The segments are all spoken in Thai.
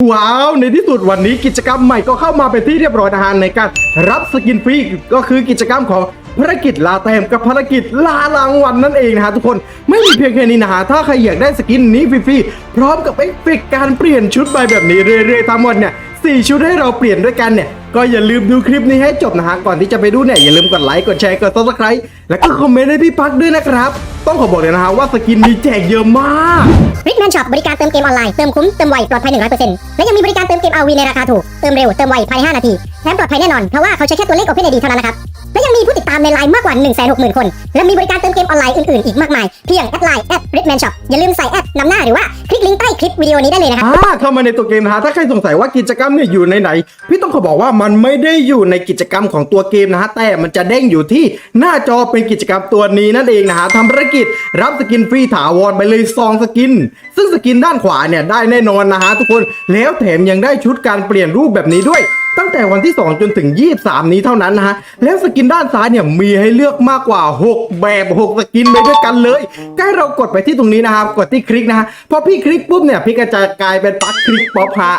ว้าวในที่สุดวันนี้กิจกรรมใหม่ก็เข้ามาเป็นที่เรียบร้อยนะฮะในการรับสกินฟรีก็คือกิจกรรมของภารกิจลาแต้มกับภารกิจลารางวัลนั่นเองนะฮะทุกคนไม่มีเพียงแค่นี้นะฮะถ้าใครอยากได้สกินนี้ฟรีๆพร้อมกับเอฟเฟกการเปลี่ยนชุดไปแบบนี้เรื่อยๆทั้งหมดเนี่ยสี่ชุดให้เราเปลี่ยนด้วยกันเนี่ย ก็อย่าลืมดูคลิปนี้ให้จบนะฮะ ก่อนที่จะไปดูเนี่ย อย่าลืมกดไลค์ กดแชร์ กดซับสไครต์แล้วก็คอมเมนต์ให้พี่พักด้วยนะครับ ต้องขอบอกเลยนะฮะว่าสกินนี้แจกเยอะมาก ริกแมนช็อปบริการเติมเกมออนไลน์ เติมคุ้ม เติมไว ปลอดภัย 100%และยังมีบริการเติมเกมอาวีในราคาถูก เติมเร็ว เติมไวภายใน5นาที แถมปลอดภัยแน่นอน เพราะว่าเขาใช้แค่ตัวเลข Open ID เท่านั้นนะครับ และยังมีผู้ติดตามในไลน์มากกว่า 160,000 คน และมีบริการเติมเกมออนไลน์อื่นๆ อีกมากมาย เพียงแอดไลน์แอด r i c แมนช็อปอย่าลืมใส่แอดนำหน้าหรือว่า คลิกลิงก์ใต้คลิปวิดีโอนี้ได้เลยนะครับ อ่าเข้ามาในตัวเกมนะฮะถ้าใครสงสัยว่ากิจกรรมเนี่ยอยู่ในไหน พี่ต้องขอบอกว่ามันไม่ได้อยู่ในกิจกรรมของตัวเกมนะฮะแต่มันจะเด้งอยู่ที่หน้าจอเป็นกิจกรรมตัวนี้นั่นเองนะฮะทำภารกิจรับสกินฟรีถาวรไปเลยซองสกิน ซึ่งสกินด้านขวาเนี่ยได้แน่นอนนะฮะทุกคนแล้วแถมยังได้ชุดการเปลี่ยนรูปแบบนี้ด้วย ตั้งแต่วันที่ 2 จนถึง 23 นี้เท่านั้นนะฮะ แล้วสกินด้านซ้ายเนี่ยมีให้เลือกมากกว่า 6 แบบ 6 สกินไปด้วยกันเลยใกล้เรากดไปที่ตรงนี้นะครับ กดที่คลิกนะฮะ พอพี่คลิกปุ๊บเนี่ยพี่ก็จะกลายเป็นปักคลิกป๊อปฮะ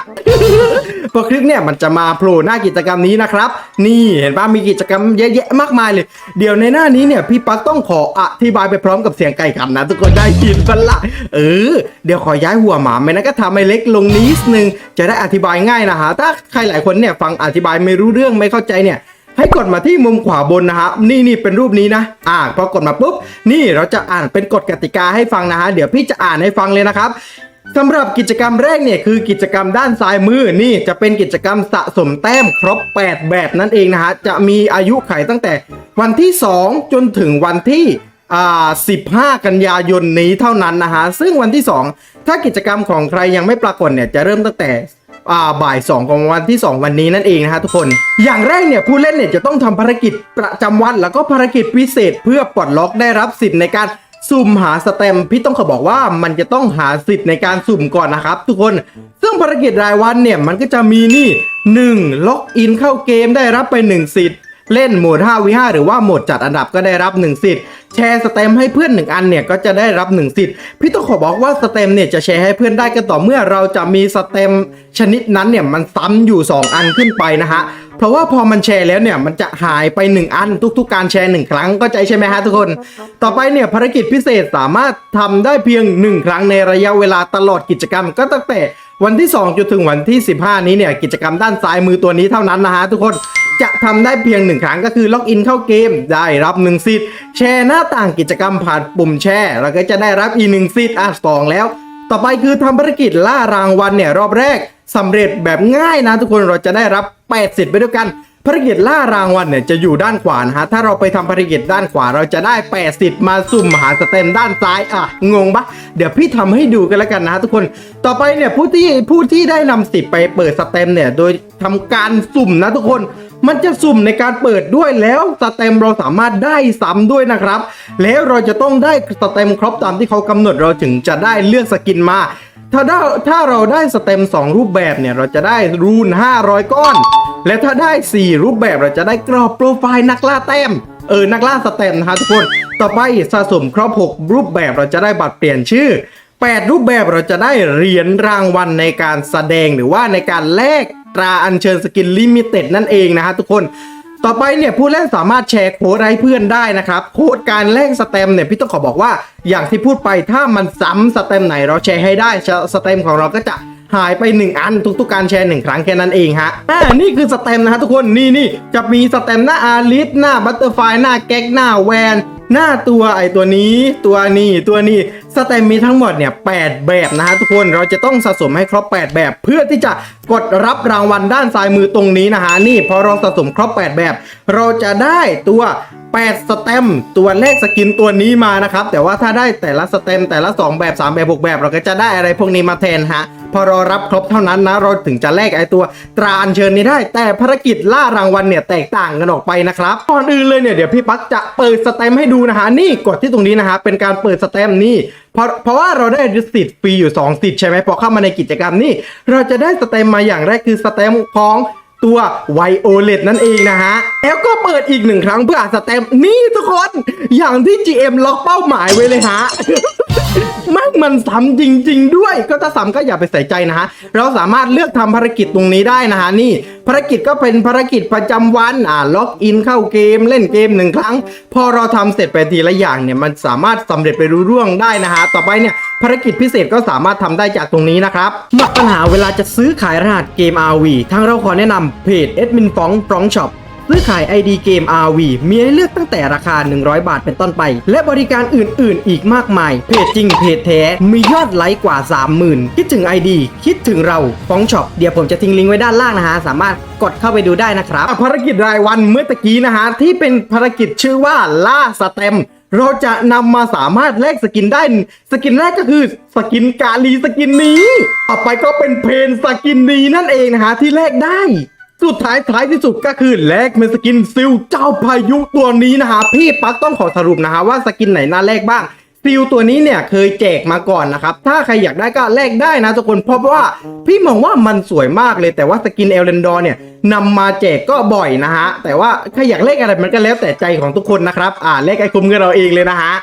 พอคลิกเนี่ยมันจะมาโผล่หน้ากิจกรรมนี้นะครับ นี่เห็นป่ะมีกิจกรรมเยอะแยะมากมายเลย เดี๋ยวในหน้านี้เนี่ยพี่ปักต้องขออธิบายไปพร้อมกับเสียงไก่ขันนะทุกคนได้ยินปะละเออเดี๋ยวขอย้ายหัวหมาไม่นั้นก็ทำให้เล็กลงนิดนึงจะได้อธิบายง่ายนะฮะถ้าใครหลายคนเนี่ยฟังอธิบายไม่รู้เรื่องไม่เข้าใจเนี่ยให้กดมาที่มุมขวาบนนะฮะนี่นี่เป็นรูปนี้นะ อ่าพอกดมาปุ๊บ นี่เราจะอ่านเป็นกฎกติกาให้ฟังนะฮะเดี๋ยวพี่จะอ่านให้ฟังเลยนะครับสำหรับกิจกรรมแรกเนี่ยคือกิจกรรมด้านซ้ายมือนี่จะเป็นกิจกรรมสะสมแต้มครบ 8 แบบนั่นเองนะฮะจะมีอายุไขตั้งแต่วันที่ 2 จนถึงวันที่อ่า15 กันยายนนี้เท่านั้นนะฮะซึ่งวันที่ 2 ถ้ากิจกรรมของใครยังไม่ปรากฏเนี่ยจะเริ่มตั้งแต่ อ่าบ่าย2ของวันที่ 2 วันนี้นั่นเองนะฮะทุกคน อย่างแรกเนี่ยผู้เล่นเนี่ยจะต้องทำภารกิจประจำวัน แล้วก็ภารกิจพิเศษเพื่อปลดล็อกได้รับสิทธิ์ในการสุ่มหาสเต็มพี่ต้องขอบอกว่ามันจะต้องหาสิทธิ์ในการสุ่มก่อนนะครับ ทุกคนซึ่งภารกิจรายวันเนี่ยมันก็จะมีนี่ 1. ล็อกอินเข้าเกมได้รับไป 1 สิทธิ์ เล่นโหมด 5 v 5 หรือว่าโหมดจัดอันดับก็ได้รับ 1 สิทธิ์ แชร์สเต็มให้เพื่อน 1 อันเนี่ยก็จะได้รับ 1 สิทธิ์ พี่ต้องขอบอกว่าสเต็มเนี่ยจะแชร์ให้เพื่อนได้ก็ต่อเมื่อเราจะมีสเต็มชนิดนั้นเนี่ยมันซ้ำอยู่ 2 อันขึ้นไปนะฮะ เพราะว่าพอมันแชร์แล้วเนี่ยมันจะหายไป 1 อันทุก ๆ การแชร์ 1 ครั้งก็ใจใช่ไหมฮะทุกคน ต่อไปเนี่ยภารกิจพิเศษสามารถทำได้เพียง 1 ครั้งในระยะเวลาตลอดกิจกรรมก็ตั้งแต่ วันที่ 2 จนถึงวันที่ 15 นี้เนี่ยกิจกรรมด้านซ้ายมือตัวนี้เท่านั้นนะฮะทุกคนจะทำได้เพียง1ครั้งก็คือล็อกอินเข้าเกมได้รับ1สิทธิ์แชร์หน้าต่างกิจกรรมผ่านปุ่มแชร์แล้วก็จะได้รับอีกหนึ่งสิทธิ์อะสองแล้ว ต่อไปคือทำภารกิจล่ารางวัลเนี่ยรอบแรกสำเร็จแบบง่ายนะทุกคนเราจะได้รับ 8 สิทธิ์ไปด้วยกัน ภารกิจล่ารางวัลเนี่ยจะอยู่ด้านขวานะฮะถ้าเราไปทำภารกิจด้านขวาเราจะได้8สิทธิ์มาสุ่มหาสเต็มด้านซ้ายอะงงปะเดี๋ยวพี่ทำให้ดูกันแล้วกันนะฮะทุกคนต่อไปเนี่ยผู้ที่ผู้ที่ได้นำสิทธิ์ไปเปิดสเต็มเนี่ยโดยทำการสุ่มนะทุกคนมันจะสุ่มในการเปิดด้วยแล้วสเต็มเราสามารถได้ซ้ำด้วยนะครับ แล้วเราจะต้องได้สเต็มครบตามที่เขากำหนดเราถึงจะได้เลือกสกินมา ถ้าได้ถ้าเราได้สเต็ม 2 รูปแบบเนี่ยเราจะได้รูน 500 ก้อน และถ้าได้ 4 รูปแบบเราจะได้กรอบโปรไฟล์นักล่าแต้ม เออ นักล่าสเต็มนะฮะทุกคน ต่อไปสะสมครบ 6 รูปแบบเราจะได้บัตรเปลี่ยนชื่อ 8 รูปแบบเราจะได้เหรียญรางวัลในการแสดงหรือว่าในการแลกตราอัญเชิญสกินลิมิเต็ดนั่นเองนะฮะทุกคนต่อไปเนี่ยผู้เล่นสามารถแชร์โค้ดให้เพื่อนได้นะครับ โค้ดการแลกสเต็มเนี่ยพี่ต้องขอบอกว่าอย่างที่พูดไปถ้ามันซ้ำสเต็มไหนเราแชร์ให้ได้สเต็มของเราก็จะ หายไป 1 อันทุกๆการแชร์1ครั้งแค่นั้นเองฮะอ่านี่คือสเต็มนะฮะทุกคนนี่นี่จะมีสเต็มหน้าอาริสหน้าบัตเตอร์ไฟหน้าแก๊กหน้าแวนหน้าตัวไอตัวนี้ ตัวนี้ตัวนี้สเต็มมีทั้งหมดเนี่ยแแบบนะฮะทุกคนเราจะต้องสะสมให้ครบ 8 แบบ เพื่อที่จะกดรับรางวัลด้านซ้ายมือตรงนี้นะฮะนี่พอเราสะสมครบ 8 แบบ เราจะได้ตัว8สเต็มตัวเลขสกินตัวนี้มานะครับ แต่ว่าถ้าได้แต่ละสเต็มแต่ละ 2 แบบ 3 แบบ 6 แบบ เราก็จะได้อะไรพวกนี้มาแทนฮะ พอเรารับครบเท่านั้นนะ เราถึงจะแลกไอตัวตราอัญเชิญนี้ได้ แต่ภารกิจล่ารางวัลเนี่ยแตกต่างกันออกไปนะครับก่อนอื่นเลยเนี่ยเดี๋ยวพี่ปั๊กจะเปิดสเต็มให้ดูนะฮะนี่กดที่ตรงนี้นะฮะเป็นการเปิดสเต็มนี่ ราะเพราะว่าเราได้สิทธิ์ฟรีอยู่2สิทธิ์ใช่ไหมพอเข้ามาในกิจกรรมนี่เราจะได้สเต็มมาอย่างแรกคือสเต็มของ ตัวไวโอเลตนั่นเองนะฮะ แล้วก็เปิดอีกหนึ่งครั้งเพื่อสแตมนี่ทุกคน อย่างที่ GM ล็อกเป้าหมายไว้เลยฮะแม่งมันซ้ำจริง ๆ ด้วย ก็ถ้าซ้ำก็อย่าไปใส่ใจนะฮะ เราสามารถเลือกทำภารกิจตรงนี้ได้นะฮะนี่ ภารกิจก็เป็นภารกิจประจำวันอ่าล็อกอินเข้าเกมเล่นเกมหนึ่งครั้ง พอเราทำเสร็จไปทีละอย่างเนี่ยมันสามารถสำเร็จไปรู้ร่วงได้นะฮะต่อไปเนี่ย ภารกิจพิเศษก็สามารถทำได้จากตรงนี้นะครับหมดปัญหาเวลาจะซื้อขายรหัสเกม RV ทางเราขอแนะนำเพจ a d m i n f o n g f r o n g Shop ซื้อขาย ID เกม RV มีให้เลือกตั้งแต่ราคา 100 บาทเป็นต้นไป และบริการอื่น ๆ อีกมากมาย เพจจริง เพจแท้ มียอดไลค์กว่า 30,000 คิดถึง ID คิดถึงเราฟองช็อป เดี๋ยวผมจะทิ้งลิงก์ไว้ด้านล่างนะฮะ สามารถกดเข้าไปดูได้นะครับ ภารกิจรายวันเมื่อตะกี้นะฮะ ที่เป็นภารกิจชื่อว่าล่าสเต็ม เราจะนำมาสามารถแลกสกินได้ สกินแรกก็คือสกินกาลีสกินนี้ ต่อไปก็เป็นเพนสกินนี้นั่นเองนะฮะที่แลกได้ สุดท้ายท้ายที่สุดก็คือแลกเป็นสกินซิลเจ้าพายุตัวนี้นะฮะพี่ปักต้องขอสรุปนะฮะว่าสกินไหนน่าแลกบ้าง ซิลตัวนี้เนี่ยเคยแจกมาก่อนนะครับ ถ้าใครอยากได้ก็แลกได้นะทุกคน เพราะว่าพี่มองว่ามันสวยมากเลย แต่ว่าสกินเอลเรนดอร์เนี่ยนำมาแจกก็บ่อยนะฮะ แต่ว่าใครอยากเลขอะไรมันก็แล้วแต่ใจของทุกคนนะครับ อ่าเลขไอ้คุมกันเราเองเลยนะฮะ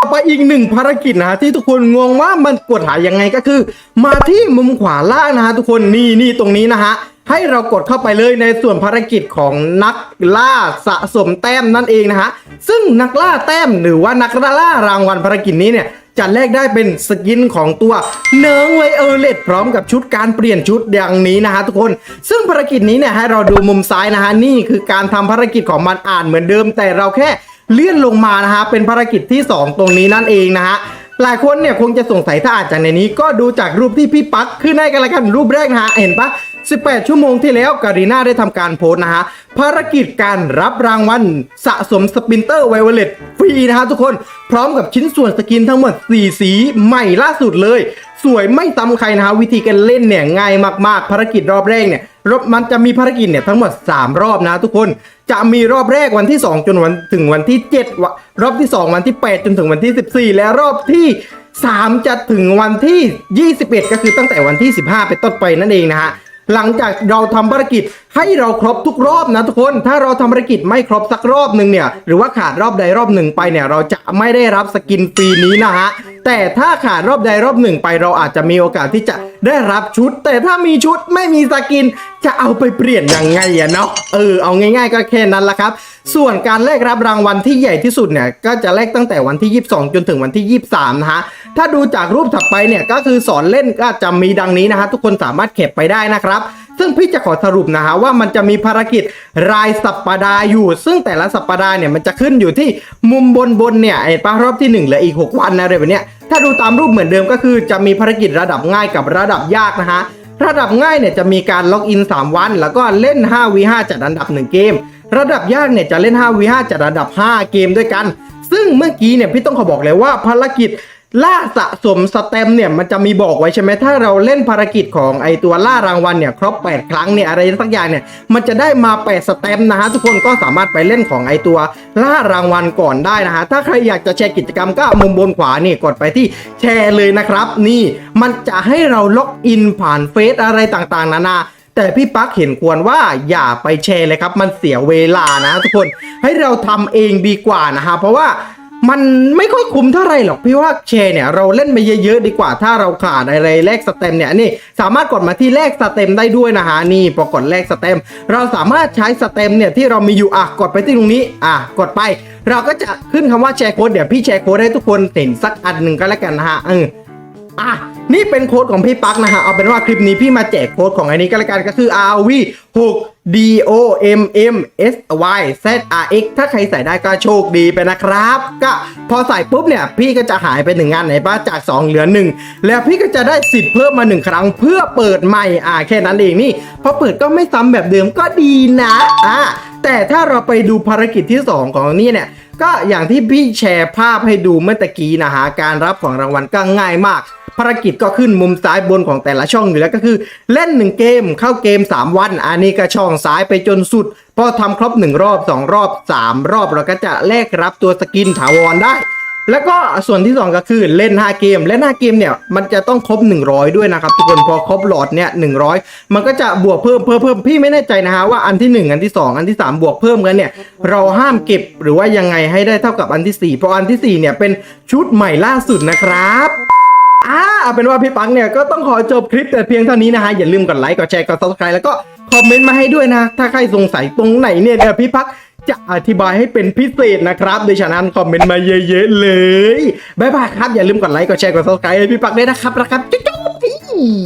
ต่อไปอีกหนึ่งภารกิจนะฮะที่ทุกคนงงว่ามันกดหายังไงก็คือ มาที่มุมขวาล่างนะฮะทุกคนนี่นี่ตรงนี้นะฮะ ให้เรากดเข้าไปเลยในส่วนภารกิจของนักล่าสะสมแต้มนั่นเองนะฮะซึ่งนักล่าแต้มหรือว่านักล่ารางวัลภารกิจนี้เนี่ยจะแลกได้เป็นสกินของตัวเนิร์งไวเออร์เลตพร้อมกับชุดการเปลี่ยนชุดอย่างนี้นะฮะทุกคน ซึ่งภารกิจนี้เนี่ยให้เราดูมุมซ้ายนะฮะนี่คือการทำภารกิจของมันอ่านเหมือนเดิม แต่เราแค่เลื่อนลงมานะฮะเป็นภารกิจที่ 2 ตรงนี้นั่นเองนะฮะหลายคนเนี่ยคงจะสงสัยถ้าอ่านจากในนี้ก็ดูจากรูปที่พี่ปักขึ้นให้กันละกันรูปแรกนะฮะเห็นปะ 18 ชั่วโมงที่แล้วการีนาได้ทำการโพสต์นะฮะ ภารกิจการรับรางวัลสะสมสปินเตอร์ไวโอเลตฟรีนะฮะทุกคนพร้อมกับชิ้นส่วนสกินทั้งหมด 4 สีใหม่ล่าสุดเลย สวยไม่ซ้ำใครนะฮะวิธีการเล่นเนี่ยง่ายมากๆ ภารกิจรอบแรกเนี่ยรอบมันจะมีภารกิจเนี่ยทั้งหมด 3 รอบนะทุกคนจะมีรอบแรกวันที่ 2 จนวันถึงวันที่7วะรอบที่ 2 วันที่ 8 จนถึงวันที่ 14 และรอบที่3จะถึงวันที่ 21 ก็คือตั้งแต่วันที่ 15เป็นต้นไปนั่นเองนะฮะ หลังจากเราทำภารกิจให้เราครบทุกรอบนะทุกคน ถ้าเราทำภารกิจไม่ครบสักรอบหนึ่งเนี่ย หรือว่าขาดรอบใดรอบหนึ่งไปเนี่ย เราจะไม่ได้รับสกินฟรีนี้นะฮะ แต่ถ้าขาดรอบใดรอบหนึ่งไปเราอาจจะมีโอกาสที่จะได้รับชุด แต่ถ้ามีชุดไม่มีสกินจะเอาไปเปลี่ยนยังไงอะเนาะ เออ เอาง่าย ๆ ก็แค่นั้นละครับ ส่วนการแลกรับรางวัลที่ใหญ่ที่สุดเนี่ย ก็จะแลกตั้งแต่วันที่ 22 จนถึงวันที่ 23 นะฮะ ถ้าดูจากรูปถัดไปเนี่ยก็คือสอนเล่นก็จะมีดังนี้นะฮะทุกคนสามารถเก็บไปได้นะครับ ซึ่งพี่จะขอสรุปนะฮะว่ามันจะมีภารกิจรายสัปปดาห์อยู่ ซึ่งแต่ละสัปปดาห์เนี่ยมันจะขึ้นอยู่ที่มุมบนบนเนี่ยไอ้ปะรอบที่1เหลืออีก 6 วันนะอะไรแบบเนี้ยถ้าดูตามรูปเหมือนเดิมก็คือจะมีภารกิจระดับง่ายกับระดับยากนะฮะระดับง่ายเนี่ยจะมีการล็อกอิน 3 วัน แล้วก็เล่น 5v5 จัดอันดับ 1 เกม ระดับยากเนี่ยจะเล่น 5v5 จัดอันดับ 5 เกมด้วยกัน ซึ่งเมื่อกี้เนี่ยพี่ต้องขอบอกเลยว่าภารกิจ ล่าสะสมสเต็มเนี่ยมันจะมีบอกไว้ใช่ไหมถ้าเราเล่นภารกิจของไอตัวล่ารางวัลเนี่ยครบ 8 ครั้งเนี่ยอะไรสักอย่างเนี่ยมันจะได้มา8สเต็มนะฮะทุกคนก็สามารถไปเล่นของไอตัวล่ารางวัลก่อนได้นะฮะถ้าใครอยากจะแชร์กิจกรรมก็มุมบนขวานี่กดไปที่แชร์เลยนะครับ นี่มันจะให้เราล็อกอินผ่านเฟซอะไรต่างๆ นานาแต่พี่ปั๊กเห็นควรว่าอย่าไปแชร์เลยครับ มันเสียเวลานะทุกคนให้เราทำเองดีกว่านะฮะเพราะว่า มันไม่ค่อยคุ้มเท่าไหร่หรอกพี่ว่าแชร์เนี่ยเราเล่นไปเยอะๆดีกว่าถ้าเราขาดอะไรแลกสเต็มเนี่ยนี่สามารถกดมาที่แลกสเต็มได้ด้วยนะฮะนี่พอกดแลกสเต็ม เราสามารถใช้สเต็มเนี่ยที่เรามีอยู่อะกดไปที่ตรงนี้อะกดไป เราก็จะขึ้นคำว่าแชร์โค้ดเดี๋ยวพี่แชร์โค้ดให้ทุกคนเห็นสักอันหนึ่งก็แล้วกันนะฮะเอออะนี่เป็นโค้ดของพี่ปักนะฮะเอาเป็นว่าคลิปนี้พี่มาแจกโค้ดของอันนี้ก็แล้วกันก็คือ RV 6 D O M M S Y Z R X ถ้าใครใส่ได้ก็โชคดีไปนะครับ ก็พอใส่ปุ๊บเนี่ย พี่ก็จะหายไปหนึ่งงานไหนบ้างจาก 2 เหลือ 1 แล้วพี่ก็จะได้สิทธิ์เพิ่มมา 1 ครั้งเพื่อเปิดใหม่ อ่าแค่นั้นเองนี่พอเปิดก็ไม่ซ้ำแบบเดิมก็ดีนะอ่าแต่ถ้าเราไปดูภารกิจที่ 2 ของนี่เนี่ย ก็อย่างที่พี่แชร์ภาพให้ดูเมื่อตะกี้นะฮะการรับของรางวัลก็ง่ายมาก ภารกิจก็ขึ้นมุมซ้ายบนของแต่ละช่องอยู่แล้วก็คือ เล่น 1 เกมเข้าเกม 3 วัน อันนี้ก็ช่องซ้ายไปจนสุดพอทำครบ 1 รอบ 2 รอบ 3 รอบเราก็จะแลกรับตัวสกินถาวรได้แล้วก็ส่วนที่ 2 ก็คือเล่น 5 เกมเล่น5เกมเนี่ยมันจะต้องครบ 100 ด้วยนะครับ ทุกคนพอครบหลอดเนี่ย100มันก็จะบวกเพิ่มเพิ่มเพิ่มพี่ไม่แน่ใจนะฮะว่าอันที่ 1 อันที่ 2 อันที่ 3 บวกเพิ่มกันเนี่ยเราห้ามเก็บหรือว่ายังไงให้ได้เท่ากับอันที่4เพราะอันที่4เนี่ยเป็นชุดใหม่ล่าสุดนะครับ อ่าเอาเป็นว่าพี่ปังเนี่ยก็ต้องขอจบคลิปแต่เพียงเท่านี้นะฮะ อย่าลืมกดไลค์ กดแชร์ กด subscribe แล้วก็คอมเมนต์มาให้ด้วยนะ ถ้าใครสงสัยตรงไหนเนี่ยเดี๋ยวพี่ปักจะอธิบายให้เป็นพิเศษนะครับโดยฉะนั้นคอมเมนต์มาเยอะๆเลย บ๊ายบายครับ อย่าลืมกดไลค์ กดแชร์ กด subscribe ให้พี่ปักด้วยนะครับนะครับจุ๊บๆ